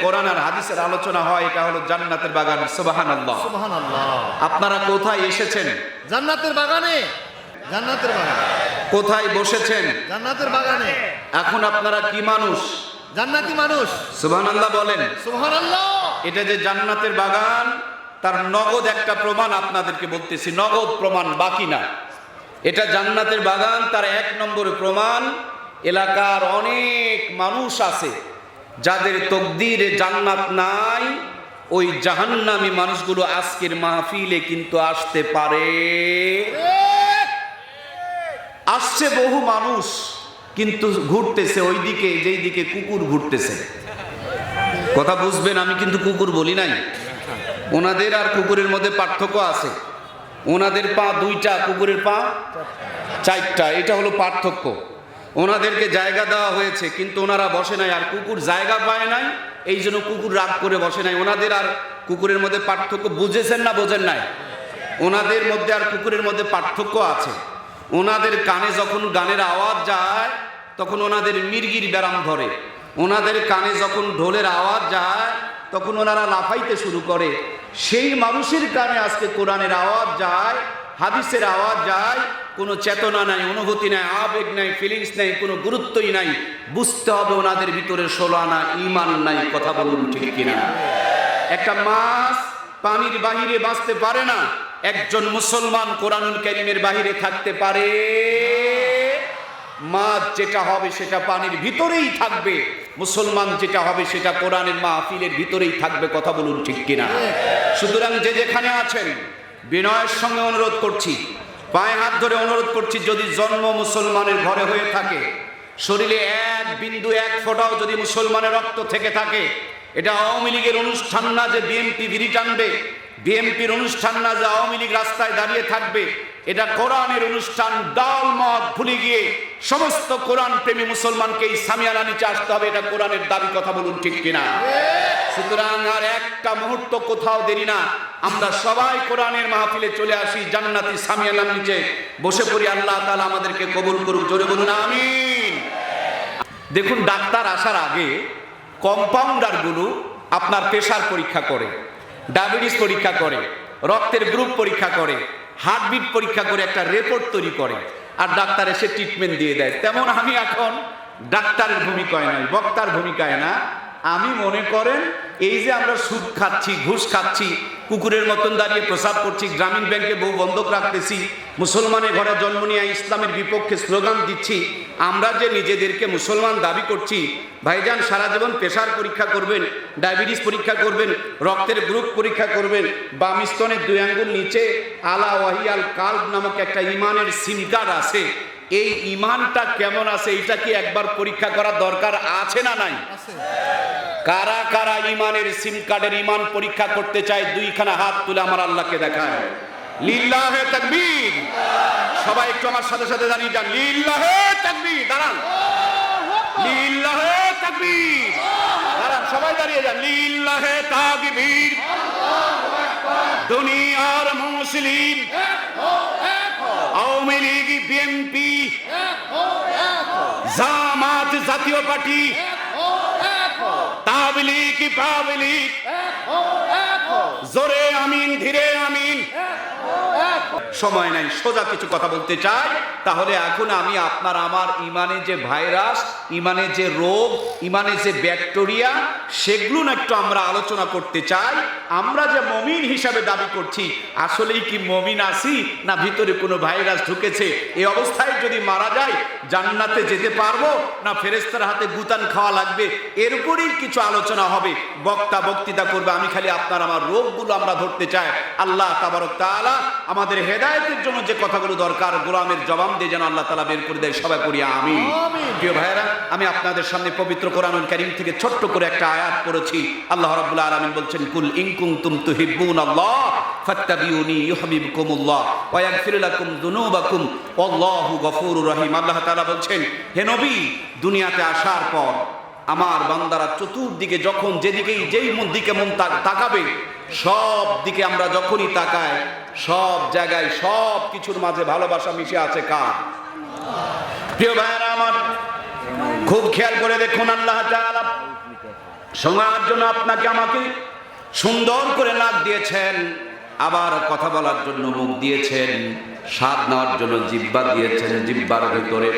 কোরআন আর হাদিসের আলোচনা হয় এটা হলো জান্নাতের বাগান। সুবহানাল্লাহ। আপনারা কোথায় এসেছেন? জান্নাতের বাগানে। জান্নাতের বাগানে। কোথায় বসেছেন? জান্নাতের বাগানে। এখন আপনারা কি মানুষ? জান্নাতি মানুষ। সুবহানাল্লাহ বলেন। সুবহানাল্লাহ। এটা যে জান্নাতের বাগান তার নগদ একটা প্রমাণ আপনাদেরকে বলতেছি। নগদ প্রমাণ বাকি না। এটা জান্নাতের বাগান তার এক নম্বরে প্রমাণ এলাকার অনেক মানুষ আছে। যাদের তকদিরে জান্নাত নাই, ওই জাহান্নামী মানুষগুলো আজকের মাহফিলে কিন্তু আসতে পারে। আসছে বহু মানুষ, কিন্তু ঘুরতেছে ওই দিকে যেই দিকে কুকুর ঘুরতেছে। কথা বুঝবেন, আমি কিন্তু কুকুর বলি নাই। ওনাদের আর কুকুরের মধ্যে পার্থক্য আছে। ওনাদের পা দুইটা, কুকুরের পা চারটা, এটা হলো পার্থক্য। ওনাদেরকে জায়গা দেওয়া হয়েছে, কিন্তু ওনারা বসে নাই, আর কুকুর জায়গা পায় নাই, এই জন্য কুকুর রাগ করে বসে নাই। ওনাদের আর কুকুরের মধ্যে পার্থক্য বুঝেছেন না বোঝেন নাই? ওনাদের মধ্যে আর কুকুরের মধ্যে পার্থক্য আছে। ওনাদের কানে যখন গানের আওয়াজ যায়, তখন ওনাদের মির্গির ব্যারাম ধরে। ওনাদের কানে যখন ঢোলের আওয়াজ যায়, তখন ওনারা লাফাইতে শুরু করে। সেই মানুষের কানে আজকে কোরআনের আওয়াজ যায় হাদিসের আওয়াজ যায়, কোনো চেতনা নাই, অনুভূতি নাই, আবেগ নাই ফিলিংস নাই, কোনো গুরুত্বই নাই। বুঝতে হবে ওনাদের ভিতরে ষোলো আনা ইমান নাই, কথা বলুন ঠিক কিনা। একটা মাছ পানির বাহিরে বাঁচতে পারে না, একজন মুসলমান কোরআনুল কারিমের বাহিরে থাকতে পারে। মাছ যেটা হবে সেটা পানির ভিতরেই থাকবে, মুসলমান যেটা হবে সেটা কোরআনের মাহফিলের ভিতরেই থাকবে, কথা বলুন ঠিক কিনা। সুতরাং যে যেখানে আছেন বিনয়ের সঙ্গে অনুরোধ করছি, পায়ে হাত ধরে অনুরোধ করছি, যদি জন্ম মুসলমানের ঘরে হয়ে থাকে, শরীরে এক বিন্দু, এক ফোটাও যদি মুসলমানের রক্ত থেকে থাকে, এটা আওয়ামী লীগের অনুষ্ঠান না যে বিএনপি বিড়ি টানবে। বিএনপির অনুষ্ঠান না যে আওয়ামী লীগ রাস্তায় দাঁড়িয়ে থাকবে, এটা কোরআনের অনুষ্ঠান ডাল মত ভুলে গিয়ে সমস্ত কোরআন প্রেমী মুসলমানকে এই সামিয়ানা নিচে আসতে হবে, এটা কোরআনের দাবি কথা বলুন ঠিক কিনা? সুতরাং আর একটা মুহূর্ত কোথাও দেরি না, আমরা সবাই কোরআনের মাহফিলে চলে আসি, জান্নাতি সামিয়ানার নিচে বসে পড়ি, আল্লাহ তাআলা আমাদেরকে কবুল করুক, জোরে বলুন, আমিন। দেখুন, ডাক্তার আসার আগে কম্পাউন্ডারগুলো আপনার প্রেশার পরীক্ষা করে। ডায়াবেটিস পরীক্ষা করে, রক্তের গ্রুপ পরীক্ষা করে, হার্টবিট পরীক্ষা করে একটা রেপোর্ট তৈরি করে আর ডাক্তার এসে ট্রিটমেন্ট দিয়ে দেয়। তেমন আমি এখন ডাক্তারের ভূমিকায় নাই, বক্তার ভূমিকায় না আমি মনে করেন, এই যে আমরা সুদ খাচ্ছি, ঘুষ খাচ্ছি, কুকুরের মতন দাঁড়িয়ে প্রসাব করছি, গ্রামীণ ব্যাংকে বহু বন্ধক রাখতেছি, মুসলমানের ঘরে জন্ম নিয়ে ইসলামের বিপক্ষে স্লোগান দিচ্ছি, আমরা যে নিজেদেরকে মুসলমান দাবি করছি, ভাইজান সারা জীবন প্রেশার পরীক্ষা করবেন, ডায়াবেটিস পরীক্ষা করবেন, রক্তের গ্রুপ পরীক্ষা করবেন বাম স্তনের দুই আঙ্গুল নিচে আলা ওয়াহিয়াল কাল্ব নামক একটা ইমানের সিম কার্ড আছে। এই ইমানটা কেমন আছে এটা কি একবার পরীক্ষা করা দরকার আছে না নাই? কারা কারা ইমানের সিম কার্ডের ইমান পরীক্ষা করতে চায় দুইখানা হাত তুলে আমার আল্লাহকে দেখায়। লিল্লাহে তাকবীর। সবাই একটু আমার সাথে সাথে দাঁড়িয়ে যান। লিল্লাহে তাকবীর দাঁড়ান। লিল্লাহে তাকবীর দাঁড়ান সবাই দাঁড়িয়ে যান। লিল্লাহে তাকবীর। দুনিয়ার মুসলিম। আওয়ামী লীগ বিএনপি জামাত জাতীয় পার্টি তাবলিগ পাবলিগ জোরে আমিন ধীরে আমিন সময় নাই, সোজা কিছু কথা বলতে চাই। তাহলে এখন আমি আপনার, আমার ইমানে যে ভাইরাস, ইমানে যে রোগ, ইমানে যে ব্যাকটেরিয়া, সেগুলো না একটু আমরা আলোচনা করতে চাই। আমরা যে মমিন হিসাবে দাবি করছি, আসলেই কি মমিন আছি না ভিতরে কোনো ভাইরাস ঢুকেছে? এই অবস্থায় যদি মারা যায়, জান্নাতে যেতে পারব না ফেরেস্তার হাতে গুতান খাওয়া লাগবে? এর উপরেই কিছু আলোচনা হবে। বক্তা বক্তৃতা করবে। আমি খালি আপনার, আমার রোগগুলো আমরা ধরতে চাই। আল্লাহ তাবারক তাআলা আমাদের হেদায়েতের জন্য যে কথাগুলো দরকার গোলামের জবাব দিয়ে যেন আল্লাহ তাআলা বের করে দেয় সবাই করি আমি প্রিয় ভাইয়েরা আমি আপনাদের সামনে পবিত্র কোরআনুল কারীম থেকে ছোট্ট করে একটা আয়াত পড়েছি। আল্লাহ রাব্বুল আলামিন বলছেন কুল ইন কুনতুম তুহিব্বুনাল্লাহ ফাত্তাবিউনি ইউহিব্বুকুমুল্লাহ ওয়া ইয়াগফির লাকুম যুনুবাকুম আল্লাহু গফুরুর রহিম। আল্লাহ তাআলা বলছেন হে নবী দুনিয়াতে আসার পর আমার বান্দারা চতুর্দিকে যখন যেদিকেই যেই দিকে মন তাক- তাকাবে, সব দিকে আমরা যখনই তাকাই, সব জায়গায় সব কিছুর মাঝে ভালোবাসা মিশে আছে কার? প্রিয় ভাইয়েরা আমার, খুব খেয়াল করে দেখুন আল্লাহ শোনার জন্য আপনাকে আমাকে সুন্দর করে নাক দিয়েছেন, আবার কথা বলার জন্য মুখ দিয়েছেন, স্বাদ নেওয়ার জন্য জিব্বা দিয়েছেন জিব্বার ভিতরে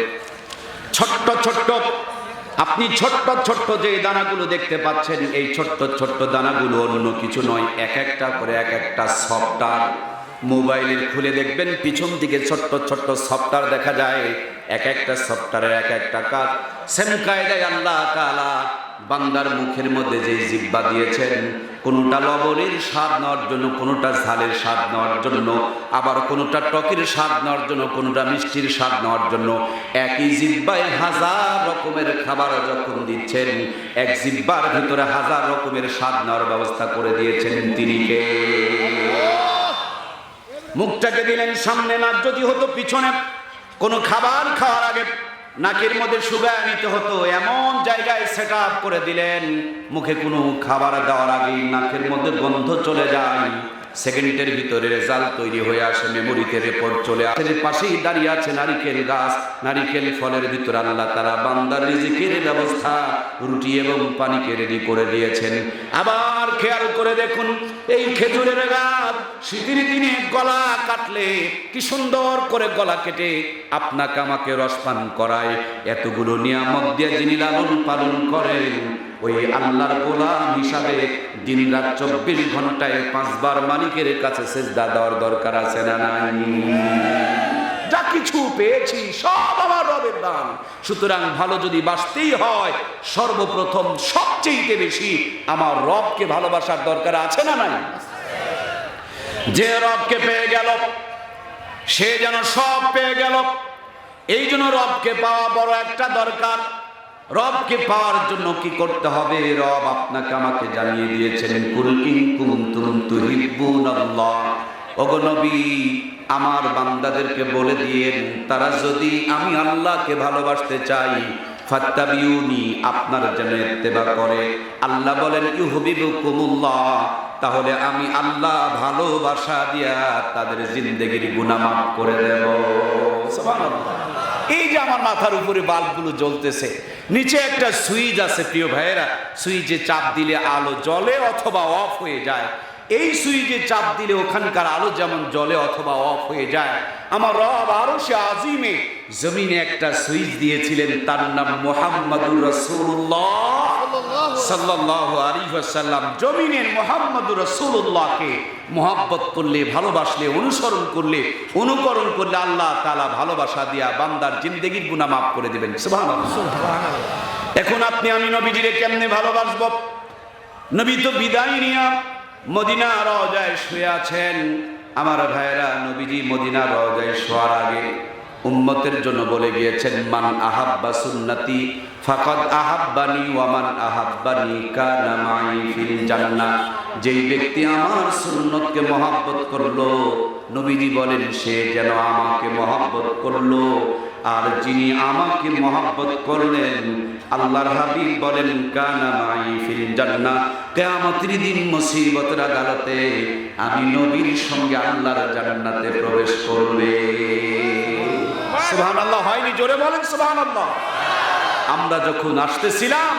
ছোট্ট ছোট্ট আপনি ছোট্ট ছোট্ট যে দানাগুলো দেখতে পাচ্ছেন, এই ছোট্ট ছোট্ট দানাগুলো অন্য কিছু নয়, এক একটা করে এক একটা সফটওয়্যার। মোবাইলের খুলে দেখবেন, পিছন দিকে ছোট্ট ছোট্ট সফটওয়্যার দেখা যায়, এক একটা সফটওয়্যারের এক একটা কাজ। সেম কায়দায় আল্লাহ তাআলা বান্দার মুখের মধ্যে যে জিব্বা দিয়েছেন, কোনোটা লবণের স্বাদ নেওয়ার জন্য, কোনোটা ঝালের স্বাদ নেওয়ার জন্য, আবার কোনোটা টকের স্বাদ নেওয়ার জন্য, কোনোটা মিষ্টির স্বাদ নেওয়ার জন্য, একই জিব্বায় হাজার রকমের খাবার যখন দিচ্ছেন, এক জিব্বার ভিতরে হাজার রকমের স্বাদ নেওয়ার ব্যবস্থা করে দিয়েছেন তিনি কে? মুখটাকে দিলেন সামনে না যদি হতো পিছনে, কোনো খাবার খাওয়ার আগে নাকের মধ্যে সুগায় নিতে হতো, এমন জায়গায় সেট করে দিলেন, মুখে কোনো খাবার দেওয়ার আগেই নাকের মধ্যে গন্ধ চলে যায়। সেকেন্ডের ভিতরে রেজাল্ট তৈরি হয়ে আসে মেমোরিতে রেপোর্ট চলে আসে। পাশেই দাঁড়িয়ে আছে নারিকেল গাছ, নারিকেল ফলের ভিতরে আল্লাহ তারা বান্দার রিজিকের ব্যবস্থা, রুটি এবং পানিকে রেডি করে দিয়েছেন। আবার খেয়াল করে দেখুন, এই খেজুরের গাছ শীতের দিনে গলা কাটলে কি সুন্দর করে গলা কেটে আপনাকে আমাকে রসপান করায়। এতগুলো নিয়ামত দিয়ে যিনি লালন পালন করেন, ওই আল্লাহর গোলাম হিসাবে দিন রাত চব্বিশ ঘন্টায় পাঁচবার মালিকের কাছে সেজদা দেওয়ার দরকার আছে না নাই? কিছু পেয়েছি, সব আমার রবের দান। সুতরাং ভালো যদি বাঁচতেই হয়, সর্বপ্রথম সবচেয়ে বেশি আমার রবকে ভালোবাসার দরকার আছে না নাই? যে রবকে পেয়ে গেল, সে যেন সব পেয়ে গেল। এই জন্য রবকে পাওয়া বড় একটা দরকার। রবকে পাওয়ার জন্য কি করতে হবে? রব আপনাকে আমাকে জানিয়ে দিয়েছেন কুল ইন তুহিব্বুনাল্লাহ। ওগো নবী, আমার বান্দাদেরকে বলে দিয়েন, তারা যদি আমি আল্লাহকে ভালোবাসতে চাই, ফাত্তাবিউনি, আপনার যেন ইত্তেবা করে। আল্লাহ বলেন, ইউহবিবুকুমুল্লাহ, তাহলে আমি আল্লাহ ভালোবাসা দিয়া তাদের জিন্দেগির গুনাহ করে দেব। এই যে আমার মাথার উপরে বাল্বগুলো জ্বলতেছে, নিচে একটা সুইচ আছে, প্রিয় ভাইয়েরা, সুইচে চাপ দিলে আলো জ্বলে অথবা অফ হয়ে যায়। এই সুইচে চাপ দিলে ওখানকার আলো যেমন জলে অথবা অফ হয়ে যায়। আমার রব আরও সে আজিমে জমিনে একটা সুইচ দিয়েছিলেন তার নাম মোহাম্মদুর রসুল্লাহ সাল্লাল্লাহু আলাইহি ওয়াসাল্লাম। জমিনের মুহাম্মদুর রাসূলুল্লাহকে মোহাব্বত করলে ভালোবাসলে অনুসরণ করলে অনুকরণ করলে আল্লাহ তাআলা ভালোবাসা দিয়া বান্দার জিন্দেগির গুনাহ মাফ করে দিবেন। এখন আপনি আমি নবীজিরে কেমনে ভালোবাসব? নবী তো বিদায় নিয়া মদিনা রওজায় শুয়ে আছেন। আমার ভাইয়েরা, নবীজি মদিনা রওজায় শোয়ার আগে উম্মতের জন্য বলে গিয়েছেন, মান আহাব্বা সুন্নতি ফাকাদ আহাব্বানি ওয়ামান আহাব্বানি কানা মাই ফিল জান্নাহ। যেই ব্যক্তি আমার সুন্নতকে মহাব্বত করল, নবীজি বলেন, সে যেন আমাকে মহাব্বত করল। আর যিনি আমাকে মহাব্বত করলেন আল্লাহর হাবিব বলেন কানা মাই ফিল জান্নাত কিয়ামতের দিন মুসিবতের আদালতে আমি নবীর সঙ্গে আল্লাহর জান্নাতে প্রবেশ করবে সুবহানাল্লাহ হয়নি? জোরে বলেন সুবহানাল্লাহ। আমরা যখন আসতেছিলাম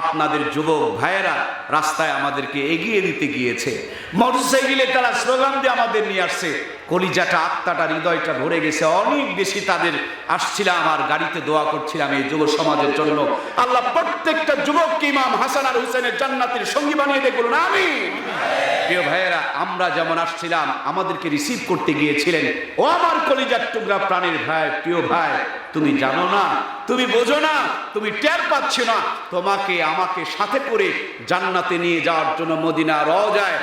আপনাদের যুবক ভাইয়েরা রাস্তায় আমাদেরকে এগিয়ে দিতে গিয়েছে। মোটরসাইকেলে তারা স্লোগান দিয়ে আমাদের নিয়ে আসছে, কলিজাটা, আত্মাটা, হৃদয়টা ভরে গেছে। অনেক বেশি তাদের আসছিলাম আর গাড়িতে দোয়া করছিলাম এই যুব সমাজের জন্য। আল্লাহ প্রত্যেকটা যুবককে ইমাম হাসান আর হুসেনের জান্নাতের সঙ্গী বানিয়ে দেখুন আমি প্রিয় ভাইয়েরা, আমরা যেমন আসছিলাম, আমাদেরকে রিসিভ করতে গিয়েছিলেন। ও আমার কলিজার টুকরা প্রাণের ভাই, প্রিয় ভাই, তুমি জানো না, তুমি বোঝো না, তুমি টের পাচ্ছ না, তোমাকে, আমাকে সাথে করে জান্নাতে নিয়ে যাওয়ার জন্য মদিনা র যায়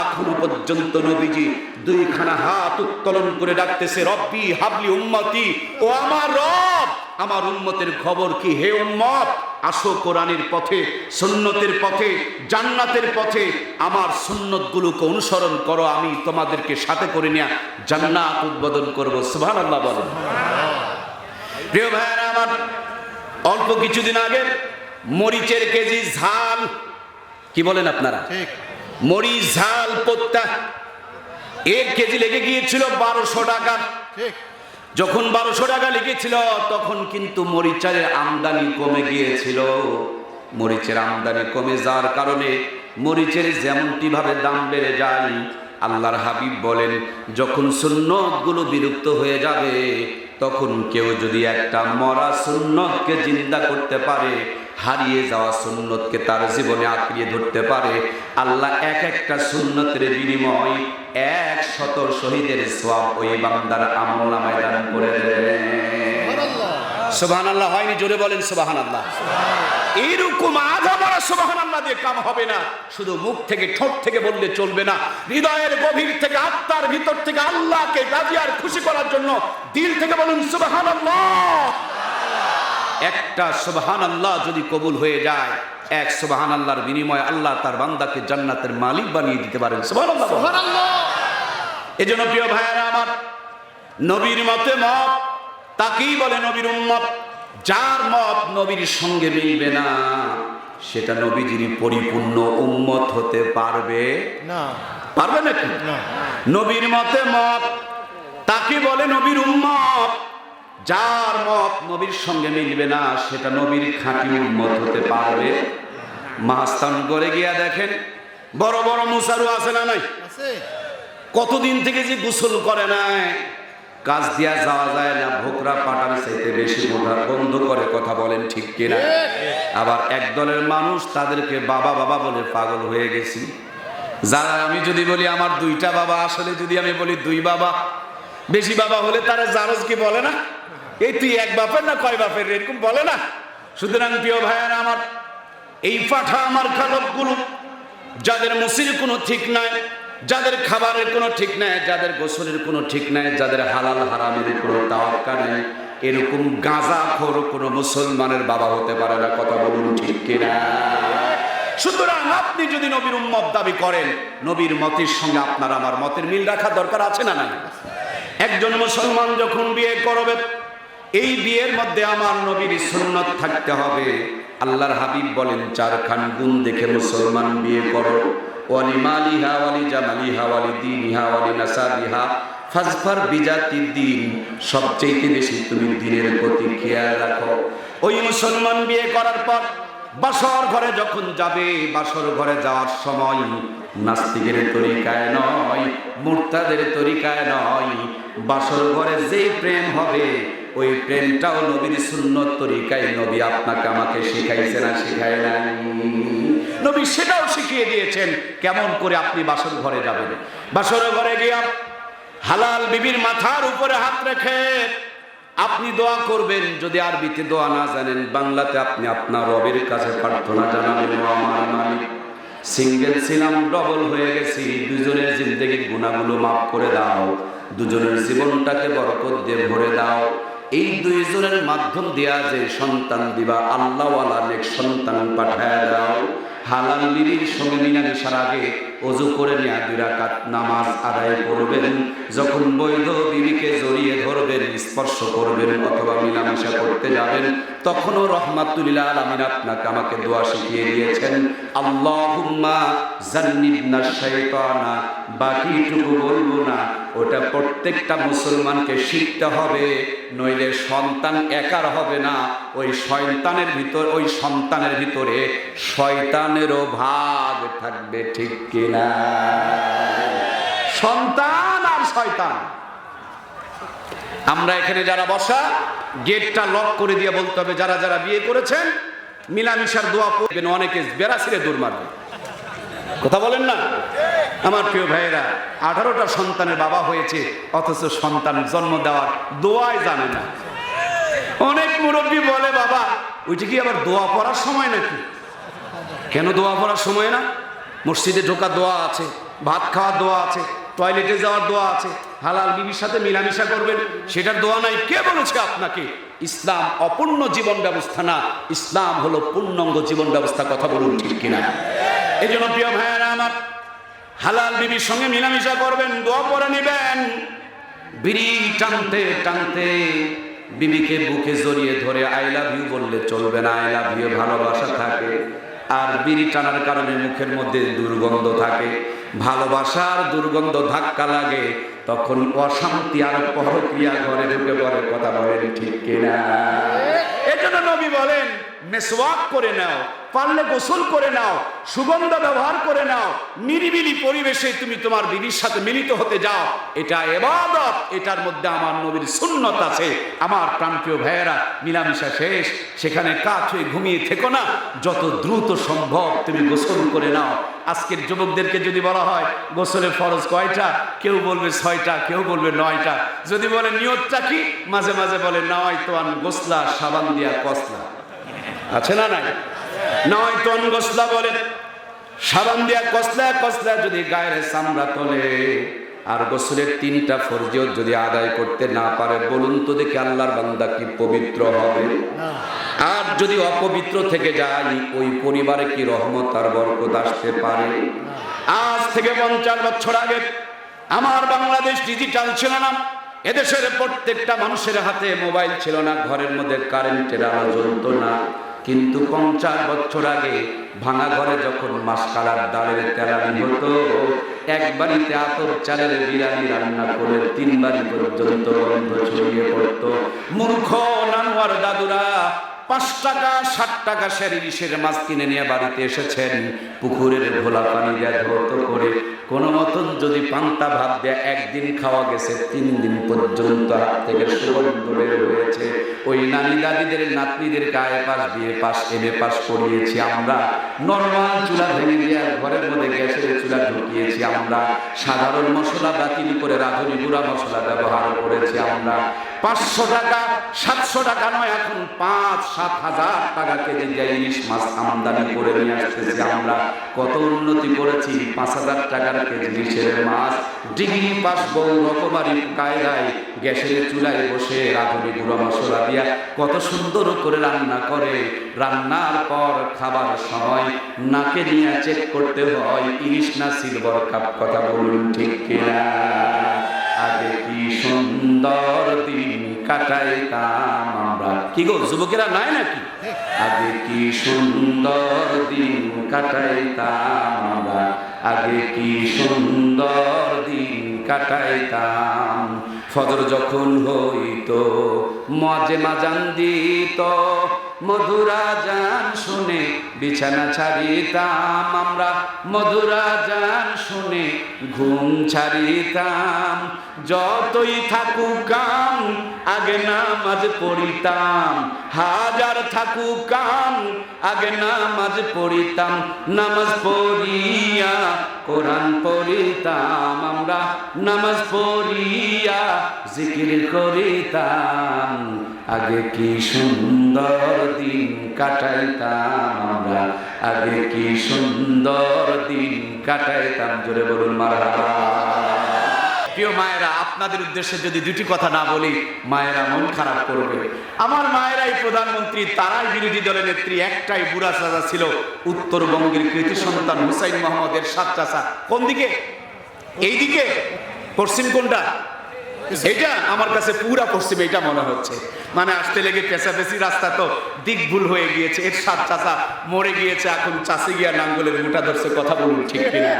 এখনও পর্যন্ত নবীজি দুইখানা হাত উত্তোলন করে ডাকতেছে, রব্বি হাবলি উম্মতি, ও আমার রব, আমার উম্মতের খবর কি, হে উম্মত? আসো কোরআনের পথে সুন্নতের পথে জান্নাতের পথে আমার সুন্নতগুলোকে অনুসরণ করো আমি তোমাদেরকে সাথে করে নিয়ে জান্নাত উদ্বোধন করব। সুবহানাল্লাহ বলেন। প্রিয় ভাইয়েরা আমার অল্প কিছুদিন আগে মরিচের কেজি ঝাল কি বলেন আপনারা? মরিচ ঝাল পোত্তা এক কেজি লেগে গিয়েছিল বারোশো টাকা। ঠিক। যখন বারোশো টাকা লিখেছিল, তখন কিন্তু মরিচারের আমদানি কমে গিয়েছিল। মরিচের আমদানি কমে যাওয়ার কারণে মরিচের যেমনটি ভাবে দাম বেড়ে যায়, আল্লাহর হাবিব বলেন, যখন সুন্নতগুলো বিলুপ্ত হয়ে যাবে, তখন কেউ যদি একটা মরা সুন্নতকে জিন্দা করতে পারে হারিয়ে যাওয়া সুন্নতকে তার জীবনে আঁকড়িয়ে ধরতে পারে। আল্লাহ এক একটা সুন্নতের বিনিময় এক শত শহীদের সব ওই বান্দার আমল নামায় দান করে সুবাহান আল্লাহ হয়নি জোরে বলেন সুবাহান আল্লাহ আধা সুবাহান আল্লাহ দিয়ে কাম হবে না। শুধু মুখ থেকে ঠোঁট থেকে বললে চলবে না। হৃদয়ের গভীর থেকে আত্মার ভিতর থেকে আল্লাহকে রাজি আর খুশি করার জন্য দিল থেকে বলুন সুবাহান আল্লাহ একটা সুবাহান আল্লাহ যদি কবুল হয়ে যায় এক সুবাহান আল্লাহর বিনিময়ে আল্লাহ তার বান্দাকে জান্নাতের মালিক বানিয়ে দিতে পারেন। এই জন্য প্রিয় ভাইয়েরা আমার নবীর মতে মত তাকেই বলে নবীর উম্মত যার মত নবীর সঙ্গে মিলবে না সেটা নবীজির পরিপূর্ণ উম্মত হতে পারবে না। পারবে নাকি? নবীর মতে মত তাকে বলে নবীর উম্মত। যার মত নবীর সঙ্গে মিলবে না সেটা নবীর খাঁটি উম্মত হতে পারবে। মাস্তান করে গিয়া দেখেন বড় বড় মুসারু আছে না নাই? কতদিন থেকে যে গোসল করে নাই? কাজ দিয়া যাওয়া যায় না ভোকরা পাটার চাইতে বেশি বোঝা বন্ধ করে কথা বলেন ঠিক কিনা? আবার এক দলের মানুষ তাদেরকে বাবা বাবা বলে পাগল হয়ে গেছি। যারা আমি যদি বলি আমার দুইটা বাবা আসলে যদি আমি বলি দুই বাবা বেশি বাবা হলে তারা জারজ কি বলে না? এই তুই এক বাপের না কয় বাপের এরকম বলে না। সুতরাং প্রিয় ভাইয়ারা আমার, এই পাঠা আমার খালকগুলো যাদের মুসির কোনো ঠিক নাই, যাদের খাবারের কোনো ঠিক নাই, যাদের গোসলের কোনো ঠিক নাই, যাদের হালাল হারামের কোনো তাওয়াক্কা নেই, এরকম গাঁজা খোর কোনো মুসলমানের বাবা হতে পারে না, কথা বলুন ঠিক কিনা? সুতরাং আপনি যদি নবীর উম্মত দাবি করেন, নবীর মতের সঙ্গে আপনার আমার মতের মিল রাখা দরকার আছে না না একজন মুসলমান যখন বিয়ে করবে এই বিয়ের মধ্যে আমার নবীর সুন্নত থাকতে হবে। আল্লাহর হাবিব বলেন, চারখান গুণ দেখে মুসলমান বিয়ে করো। ওয়ালি মালিহা, ওয়ালি জামালিহা, ওয়ালি দিনিহা, ওয়ালি নাসাবিহা। ফাজফার বিজাতি দিন সবচেয়ে বেশি তুমি দিনের প্রতি খেয়াল রাখো। ওই মুসলমান বিয়ে করার পর বাসর ঘরে যখন যাবে, বাসর ঘরে যাওয়ার সময় নাস্তিকের তরিকায় নয়, মুরতাদের তরিকায় নয়। বাসর ঘরে যে প্রেম হবে, ওই প্রেমটাও নবীর সুন্নত তরিকায়। নবী আপনাকে আমাকে শিখাইছে না, শিখায় নাই। নবী সেটাও শিখিয়ে দিয়েছেন, কেমন করে আপনি বাসর ঘরে যাবেন। বাসর ঘরে গিয়া হালাল বিবির মাথার উপরে হাত রেখে আপনি দোয়া করবেন, যদি আরবিতে দোয়া না জানেন, বাংলাতে আপনি আপনার রবের কাছে প্রার্থনা জানাবেন আমার মালিক। সিঙ্গেল ছিলাম, ডবল হয়ে গেছি। দুজনের জিন্দগি গুণাগুলো মাফ করে দাও। দুজনের জীবনটাকে বরকত দিয়ে ভরে দাও। এই দুইজনের মাধ্যম দিয়া যে সন্তান দিবা, আল্লাহওয়ালা নেক সন্তান পাঠায় দাও। হালাল বিবির সঙ্গে মিলামিশার আগে অজু করে নেয়া দুই রাকাত নামাজ আদায় করবেন। যখন বৈধ বিবিকে জড়িয়ে ধরবেন, স্পর্শ করবেন অথবা মিলামিশা করতে যাবেন, তখনও রহমাতুল্লাহ আলমিন আপনাকে আমাকে দোয়া শিখিয়ে দিয়েছেন। আল্লাহুম্মা জান্নিবনা শাইতানা, বাকিটুকু বলব না ওটা প্রত্যেকটা মুসলমানকে শিখতে হবে, নইলে সন্তান একার হবে না। ওই শয়তানের ভিতর, ওই সন্তানের ভিতরে শয়তানেরও ভাগ থাকবে, ঠিক কিনা? সন্তান আর শয়তান। আমরা এখানে যারা বসা, গেটটা লক করে দিয়ে বলতে হবে, যারা যারা বিয়ে করেছেন, মিলামিশার দোয়া পড়বেন অনেকে বেড়াছিরে দূর মারবে। কথা বলেন না? আমার প্রিয় ভাইয়েরা, আঠারোটা সন্তানের বাবা হয়েছে, অথচ সন্তান জন্ম দেওয়ার দোয়াই জানে না। অনেক মুরব্বী বলে, বাবা, ওইটি কি আবার দোয়া পড়ার সময় নাকি? কেন দোয়া পড়ার সময় না? মসজিদে ঢোকার দোয়া আছে, ভাত খাওয়ার দোয়া আছে, টয়লেটে যাওয়ার দোয়া আছে, হালাল বিবির সাথে মিলামিশা করবেন, সেটার দোয়া নাই। কে বলেছে আপনাকে? ইসলাম অপূর্ণ জীবন ব্যবস্থা না। ইসলাম হলো পূর্ণাঙ্গ জীবন ব্যবস্থা, কথা বলুন ঠিক কিনা? এই জন্য প্রিয় ভাইয়েরা আমার হালাল বিবির সঙ্গে মিলামিশা করবেন দোয়া পরে নেবেন বিড়ি টানতে টানতে বিবিকে বুকে জড়িয়ে ধরে আই লাভ ইউ বললে চলবে না আই লাভ ইউ ভালোবাসা থাকে আর বিড়ি টানার কারণে মুখের মধ্যে দুর্গন্ধ থাকে ভালোবাসার দুর্গন্ধ ধাক্কা লাগে তখন অশান্তি আর পরক্রিয়া ঘরে ঢুকে পড়ে কথা বলেন ঠিক কিনা এজন্য নবী বলেন মেসওয়াক করে নাও, পারলে গোসল করে নাও, সুগন্ধ ব্যবহার করে নাও, নিরিবিলি পরিবেশে তুমি তোমার বিবির সাথে মিলিত হতে যাও। এটা এবাদত, এটার মধ্যে আমার নবীর সুন্নত আছে। আমার প্রাণপ্রিয় ভাইয়েরা, মিলামিশা শেষ। সেখানে কাঠ হয়ে ঘুমিয়ে থেকো না। যত দ্রুত সম্ভব তুমি গোসল করে নাও। আজকের যুবকদেরকে যদি বলা হয়, গোসলের ফরজ কয়টা? কেউ বলবে, ছয়টা। কেউ বলবে, নয়টা। যদি বলে, নিয়তটা কি? মাঝে মাঝে বলে নয় তো গোসলা, সাবান দিয়া কসলা। আছে না নাই? নয় টন গোসলা বলে। সাবান দিয়া কসলা কসলা যদি গায়ের চামড়া তোলে, আর গোসলের তিনটা ফরজিও যদি আদায় করতে না পারে, বলুন তো দেখি আল্লাহর বান্দা কি পবিত্র হবে? আর যদি অপবিত্র থেকে যায়, ওই পরিবারে কি রহমত আর বরকত আসতে পারে? আজ থেকে পঞ্চাশ বছর আগে আমার বাংলাদেশ ডিজিটাল ছিল না। এদেশের প্রত্যেকটা মানুষের হাতে মোবাইল ছিল না, ঘরের মধ্যে কারেন্টের আলো জ্বলতো না। কিন্তু পঞ্চাশ বছর আগে ভাঙা ঘরে যখন মাসকালার ডালের তেলানি হতো, এক বাড়িতে আতর চালের বিরানি রান্না করে তিন বাড়ি পর্যন্ত গন্ধ ছড়িয়ে পড়তো। মূর্খ, নানুয়ার দাদুরা পাঁচ টাকা ষাট টাকা সের ইলিশের মাছ কিনে নিয়ে বাড়িতে এসেছেন। পুকুরের ঘোলা পানি দিয়ে করে কোনো মতন যদি পান্তা ভাত দেয় একদিন খাওয়া গেছে, তিন দিন পর্যন্ত হাত থেকে সুগন্ধ বের হয়েছে। ওই নানি দাদিদের, নাতনিদের গায়ে পাশ দিয়ে পাশ এনে পাশ করিয়েছি আমরা। নর্মাল চুলা ভেঙে দিয়ে ঘরের মধ্যে গ্যাসের চুলা ঢুকিয়েছি আমরা। সাধারণ মশলা বাতিল করে রাঁধুনি, গুঁড়া মশলা ব্যবহার করেছি আমরা। পাঁচশো টাকা, সাতশো টাকা নয়, এখন পাঁচ, সাত হাজার টাকা কেজি দিয়ে ইলিশ মাছ আমদানি করে নিয়ে আসতেছি আমরা। কত উন্নতি করেছি, পাঁচ হাজার টাকার কেজি ইলিশের মাছ। ডিগ্রি পাস বউ রকমারি কায়দায় গ্যাসের চুলায় বসে রাঁধুনি গুঁড়ো মশলা দিয়া কত সুন্দর করে রান্না করে। রান্নার পর খাবার সময় নাকে নিয়ে চেক করতে হয়, ইলিশ না সিলভার কাপ কথা বলুন ঠিক কিনা? আগে কি সুন্দর দিন কাটাইতাম আমরা? কি গো, যুবকেরা নাই নাকি? আগে কি সুন্দর দিন কাটাইতাম আমরা? আগে কি সুন্দর দিন কাটাইতাম? ফজর যখন হইতো মজে মাজান দিত, মধুরা যান শুনে বিছানা ছাড়িতাম আমরা। মধুরা যান শুনে ঘুম ছাড়িতাম। যতই থাকুক আগে নামাজ পড়িতাম। হাজার থাকুক আগে নামাজ পড়িতাম। নামাজ পড়িয়া, কোরআন পড়িতাম। আমরা নামাজ পড়িয়া, জিকির করিতাম। আগে কি সুন্দর দিন কাটাইতাম আমরা। আগে কি সুন্দর দিন কাটাইতাম। জোরে বলুন, মারহাবা। প্রিয় মায়েরা, আপনাদের উদ্দেশ্যে যদি দুটি কথা না বলি, মায়েরা মন খারাপ করবে। আমার মায়েরাই প্রধানমন্ত্রী, তারাই বিরোধী দলের নেত্রী, একটাই বুড়া চাচা ছিল উত্তরবঙ্গের কৃতি সন্তান হুসাইন মোহাম্মদের সাত চাচা কোন দিকে? এইদিকে পশ্চিম কোনটা? এটা আমার কাছে পুরা পশ্চিম, এটা মনে হচ্ছে। মানে আসতে লেগে পেঁচাপেচি রাস্তা তো দিক ভুল হয়ে গিয়েছে, এর সাত চাচা মরে গিয়েছে, এখন চাষে গিয়া নাঙ্গলের মোটা ধরছে, কথা বলুন ঠিক কিনা?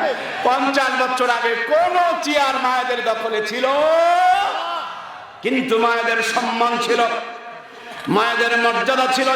পঞ্চাশ বছর আগে কোন চেয়ার মায়েদের দখলে ছিল? কিন্তু মায়েদের সম্মান ছিল, মায়েদের মর্যাদা ছিল